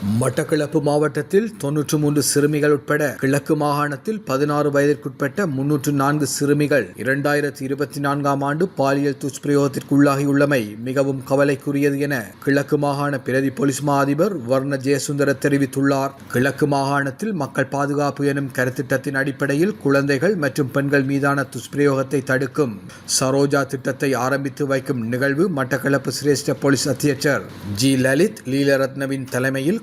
மட்டக்கிழப்பு மாவட்டத்தில் தொன்னூற்று மூன்று சிறுமிகள் உட்பட கிழக்கு மாகாணத்தில் பதினாறு வயதிற்குட்பட்ட முன்னூற்று நான்கு சிறுமிகள் இரண்டாயிரத்தி இருபத்தி நான்காம் ஆண்டு பாலியல் துஷ்பிரயோகத்திற்குள்ளாகியுள்ளமை மிகவும் கவலைக்குரியது என கிழக்கு மாகாண பிரதி போலீஸ் மா அதிபர் வர்ண ஜெயசுந்தர தெரிவித்துள்ளார். கிழக்கு மாகாணத்தில் மக்கள் பாதுகாப்பு எனும் கருத்திட்டத்தின் அடிப்படையில் குழந்தைகள் மற்றும் பெண்கள் மீதான துஷ்பிரயோகத்தை தடுக்கும் சரோஜா திட்டத்தை ஆரம்பித்து வைக்கும் நிகழ்வு மட்டக்களப்பு சிரேஷ்ட போலீஸ் அத்தியட்சர் ஜி லலித் லீலரத்னவின் தலைமையில்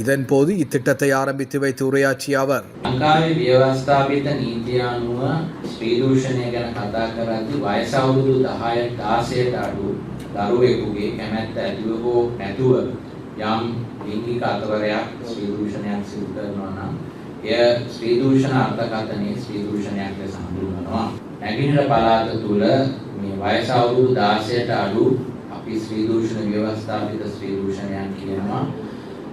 இதன்போது இத்திட்டத்தை ஆரம்பித்து வைத்து உரையாற்றிய அவர் ලංකාවේ ව්‍යවස්ථාපිත නීතිය අනුව ස්ත්‍රී දූෂණය ගැන කතා කරද්දී වයස අවුරුදු 10 16ට අඩු දරුවෙකුගේ කැමැත්ත ඇතිව හෝ නැතුව යම් ලිංගික අතවරයක් ස්ත්‍රී දූෂණයක් සිදු කරනවා නම් එය ස්ත්‍රී දූෂණ අර්ථකථනයේ ස්ත්‍රී දූෂණයක් ලෙස හඳුන්වනවා. නැගිනහිර පළාත තුල මේ වයස අවුරුදු 16ට අඩු අපි ස්ත්‍රී දූෂණ ව්‍යවස්ථාපිත ස්ත්‍රී දූෂණයන් කියනවා.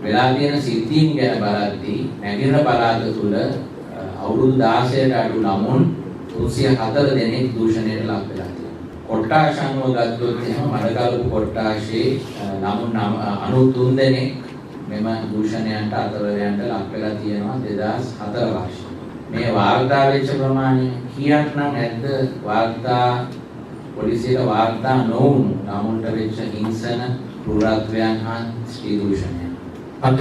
වෙලා තියෙන සිද්ධීන් ගැන බලද්දී නැගින පළාත තුල අ, අවුරුදු 16ට අඩු ළමුන් 304 දෙනෙක් දූෂණයට ලක් වෙලා තියෙනවා. කොට්ටාශ අනුව ගත්තොත් එහෙම මඩකලපු කොට්ටාශේ අ, ළමුන් නම- අ, 93 දෙනෙක් මෙම දූෂණයන්ට අතරවැයන්ට ලක් වෙලා තියෙනවා 2004 වර්ෂයේ. මේ වාර්තා වෙච්ච ප්‍රමාණය කීයක් නම් ඇද්ද වාර්තා පොලිසියට වාර්තා නොවුණු ළමුන්ට වෙච්ච හිංසන ක්‍රූරත්වයන් හා ස්ත්‍රී දූෂණයන්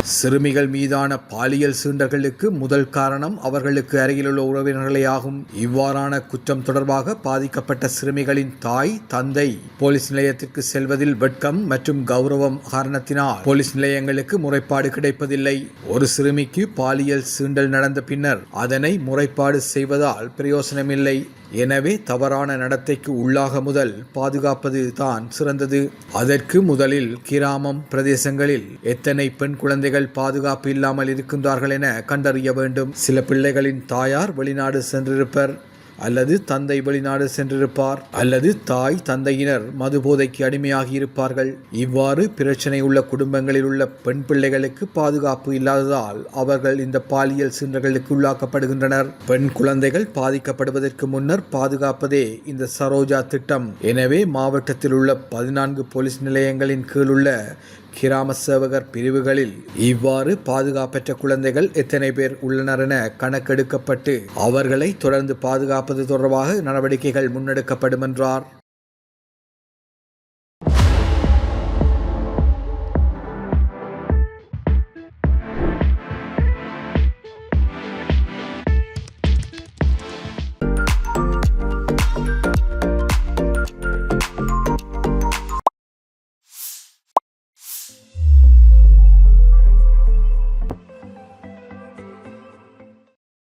சிறுமிகள் மீதான பாலியல் சீண்டர்களுக்கு முதல் காரணம் அவர்களுக்கு அருகிலுள்ள உறவினர்களே ஆகும். இவ்வாறான குற்றம் தொடர்பாக பாதிக்கப்பட்ட சிறுமிகளின் தாய் தந்தை போலீஸ் நிலையத்திற்கு செல்வதில் வெட்கம் மற்றும் கௌரவம் காரணத்தினால் போலீஸ் நிலையங்களுக்கு முறைப்பாடு கிடைப்பதில்லை. ஒரு சிறுமிக்கு பாலியல் சீண்டல் நடந்த பின்னர் அதனை முறைப்பாடு செய்வதால் பிரயோசனமில்லை. எனவே தவறான நடத்தைக்கு உள்ளாக முதல் பாதுகாப்பது தான் சிறந்தது. அதற்கு முதலில் கிராமம் பிரதேசங்களில் எத்தனை பெண் குழந்தைகள் பாதுகாப்பு இல்லாமல் இருக்கின்றார்கள் என கண்டறிய வேண்டும். சில பிள்ளைகளின் தாயார் வெளிநாடு சென்றிருப்பர். அல்லது தந்தை வெளிநாடு சென்றிருப்பார் அல்லது தாய் தந்தையினர் மதுபோதைக்கு அடிமையாகி இருப்பார்கள். இவ்வாறு பிரச்சனை உள்ள குடும்பங்களில் உள்ள பெண் பிள்ளைகளுக்கு பாதுகாப்பு இல்லாததால் அவர்கள் இந்த பாலியல் சீண்டல்களுக்கு உள்ளாக்கப்படுகின்றனர். பெண் குழந்தைகள் பாதிக்கப்படுவதற்கு முன்னர் பாதுகாப்பதே இந்த சரோஜா திட்டம். எனவே மாவட்டத்தில் உள்ள பதினான்கு போலீஸ் நிலையங்களின் கீழ் உள்ள கிராம சேவகர் பிரிவுகளில் இவ்வாறு பாதுகாப்பற்ற குழந்தைகள் எத்தனை பேர் உள்ளனர் என கணக்கெடுக்கப்பட்டு அவர்களை தொடர்ந்து பாதுகாப்பது தொடர்பாக நடவடிக்கைகள் முன்னெடுக்கப்படும் என்றார்.